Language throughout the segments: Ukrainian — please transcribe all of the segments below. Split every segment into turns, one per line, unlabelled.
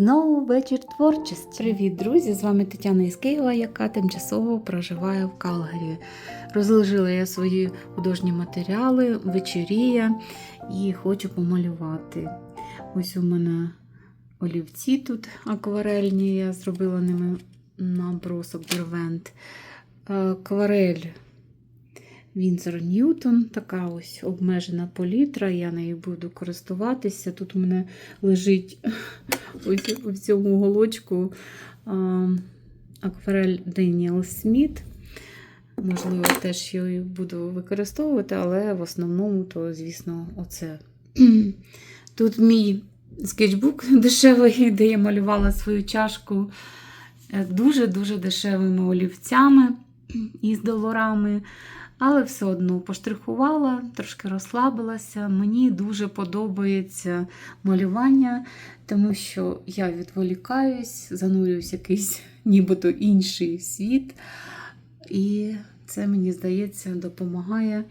Знову вечір творчості. Привіт, друзі! З вами Тетяна із Києва, яка тимчасово проживає в Калгарі. Розложила я свої художні матеріали, вечеріє і хочу помалювати. Ось у мене олівці тут акварельні, я зробила ними набросок дервент. Акварель Вінзор Ньютон, така ось обмежена палітра, я нею буду користуватися. Тут у мене лежить ось у цьому уголочку а, акварель Деніел Сміт. Можливо, теж її буду використовувати, але в основному, то, звісно, оце. Тут мій скетчбук дешевий, де я малювала свою чашку дуже-дуже дешевими олівцями із доларами. Але все одно поштрихувала, трошки розслабилася. Мені дуже подобається малювання, тому що я відволікаюсь, занурююсь в якийсь нібито інший світ. І це, мені здається, допомагає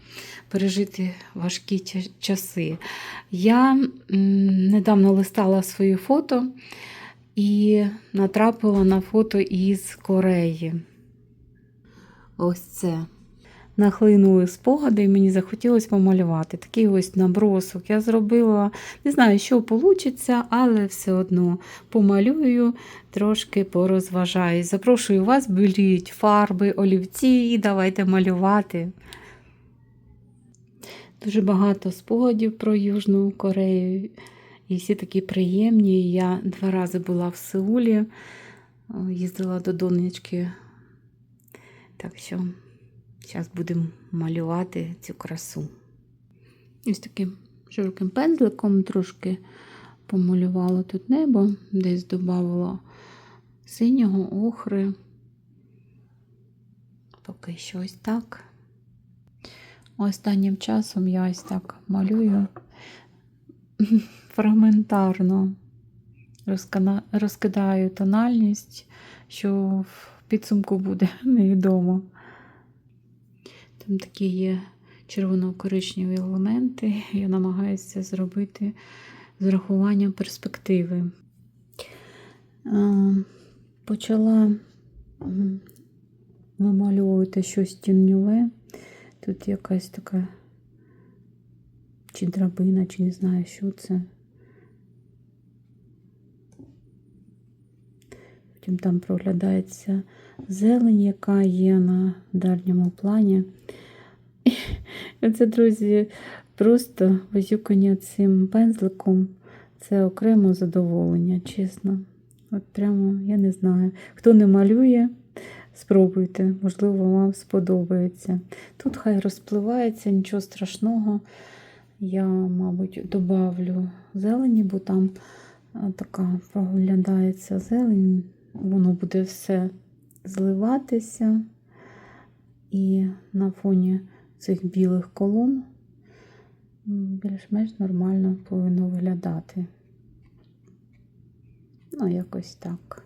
пережити важкі часи. Я недавно листала свої фото і натрапила на фото із Кореї. Ось це нахлинули спогади, і мені захотілося помалювати. Такий ось набросок. Я зробила, не знаю, що вийде, але все одно помалюю, трошки порозважаюсь. Запрошую вас, беріть фарби, олівці і давайте малювати. Дуже багато спогадів про Южну Корею. І всі такі приємні. Я два рази була в Сеулі, їздила до донечки. Так що. Зараз будемо малювати цю красу. Ось таким широким пензликом трошки помалювала тут небо, десь додавала синього охри. Поки що ось так. Останнім часом я ось так малюю фрагментарно розкидаю тональність, що в підсумку буде невідомо. Там такі є червоно-коричневі елементи. Я намагаюся зробити з рахуванням перспективи. Почала вималювати щось тіньове. Тут якась така чи драбина, чи не знаю, що це. Потім там проглядається зелень, яка є на дальньому плані. І це, друзі, просто возюкання цим пензликом це окремо задоволення, чесно. От прямо, я не знаю. Хто не малює, спробуйте, можливо, вам сподобається. Тут хай розпливається, нічого страшного. Я, мабуть, добавлю зелені, бо там така проглядається зелень, воно буде все зливатися. І на фоні цих білих колон більш-менш нормально повинно виглядати. Ну, якось так.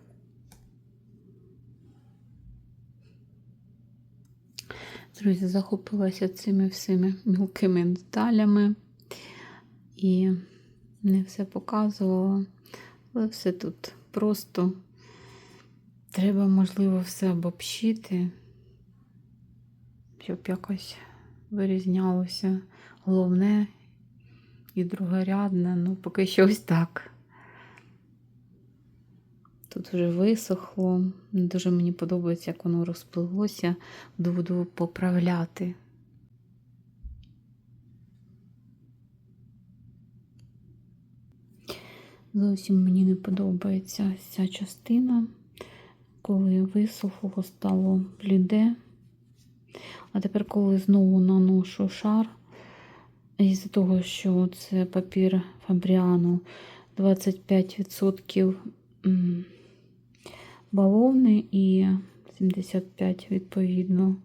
Друзі, захопилася цими всіми мілкими деталями і не все показувала, але все тут просто треба, можливо, все обобщити, щоб якось вирізнялося головне і другорядне, ну, поки що ось так. Тут вже висохло, дуже мені подобається, як воно розпливлося, буду поправляти. Зовсім мені не подобається ця частина, коли висохло, стало бліде. А тепер, коли знову наношу шар, із-за того, що це папір Фабріану 25% бавовни і 75% відповідно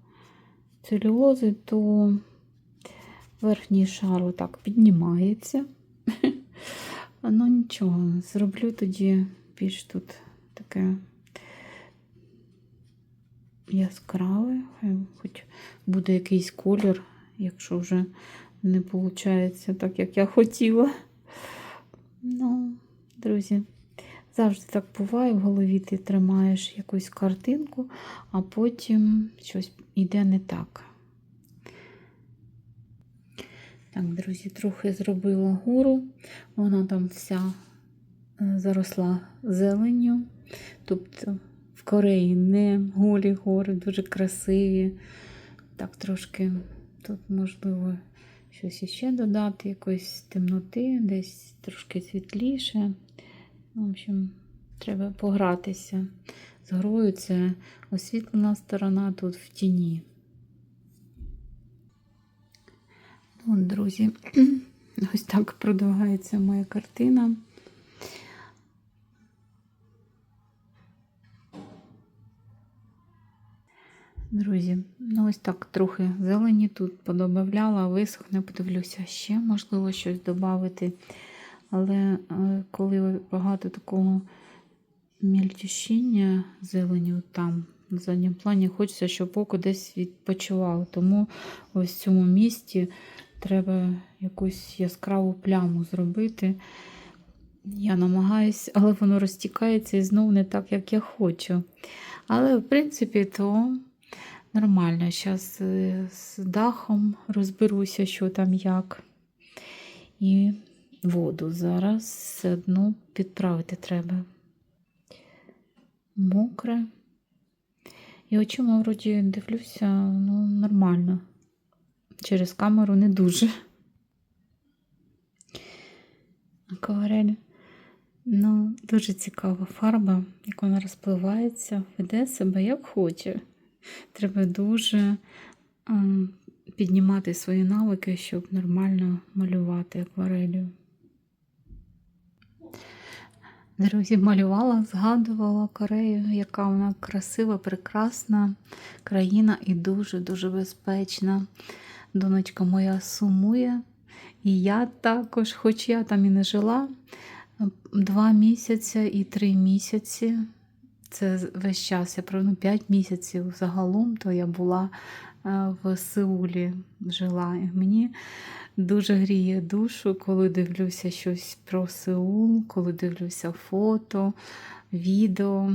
целюлози, то верхній шар отак піднімається. Ну нічого, зроблю тоді більш тут таке яскраве, хоч буде якийсь колір, якщо вже не виходить так, як я хотіла. Ну, друзі, Завжди так буває, в голові ти тримаєш якусь картинку, а потім щось йде не так. Так, друзі, трохи зробила гору. Вона там вся е, заросла зеленню. Тобто Кореї не голі гори, дуже красиві. Так, трошки тут можливо щось іще додати, якоїсь темноти, десь трошки світліше. В общем, треба погратися з грою. Це освітлена сторона тут в тіні. Ну, друзі, ось так продвигається моя картина. Друзі, ну ось так трохи зелені тут подобавляла, висохне, подивлюся ще, можливо, щось додати. Але е, коли багато такого мільтющіння зелені там на задньому плані, хочеться, щоб око десь відпочивало. Тому ось в цьому місці треба якусь яскраву пляму зробити. Я намагаюся, але воно розтікається і знову не так, як я хочу. Але, в принципі, то нормально. Зараз з дахом розберуся, що там як. І воду зараз все одно підправити треба. Мокре. І очима вроді дивлюся, ну, нормально. Через камеру не дуже. Акварель. Ну, дуже цікава фарба, як вона розпливається, веде себе як хоче. Треба дуже піднімати свої навики, щоб нормально малювати акварелью. Друзі, малювала, згадувала Корею, яка вона красива, прекрасна країна і дуже-дуже безпечна. Донечка моя сумує. І я також, хоч я там і не жила два місяці і три місяці. Це весь час, я правда, 5 місяців загалом, то я була е, в Сеулі жила. І мені дуже гріє душу, коли дивлюся щось про Сеул, коли дивлюся фото, відео.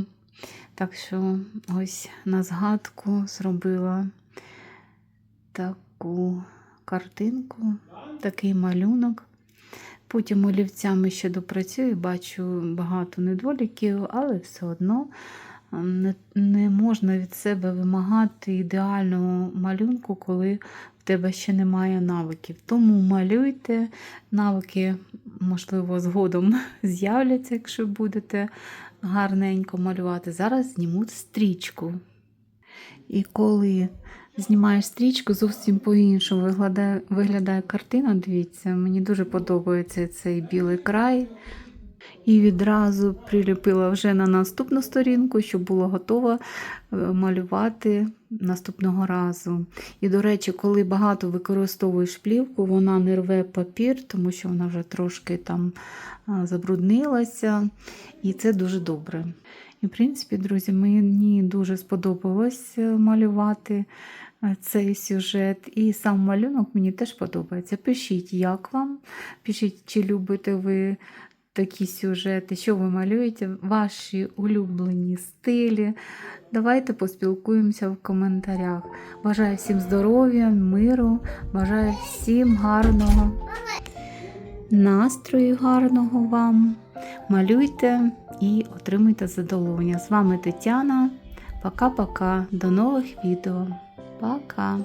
Так що ось на згадку зробила таку картинку, такий малюнок. Потім олівцями ще допрацюю, бачу багато недоліків, але все одно не, не можна від себе вимагати ідеального малюнку, коли в тебе ще немає навиків. Тому малюйте, навики, можливо, згодом з'являться, якщо будете гарненько малювати. Зараз знімуть стрічку. І коли знімаєш стрічку, зовсім по-іншому виглядає, виглядає картина. Дивіться, мені дуже подобається цей білий край. І відразу приліпила вже на наступну сторінку, щоб було готово е, малювати наступного разу. І, до речі, коли багато використовуєш плівку, вона не рве папір, тому що вона вже трошки там забруднилася. І це дуже добре. І, в принципі, друзі, мені дуже сподобалось е, малювати е, цей сюжет. І сам малюнок мені теж подобається. Пишіть, як вам, пишіть, чи любите ви такі сюжети, що ви малюєте, ваші улюблені стилі. Давайте поспілкуємося в коментарях. Бажаю всім здоров'я, миру, бажаю всім гарного настрою, гарного вам. Малюйте і отримуйте задоволення. З вами Тетяна. Пока-пока. До нових відео. Пока!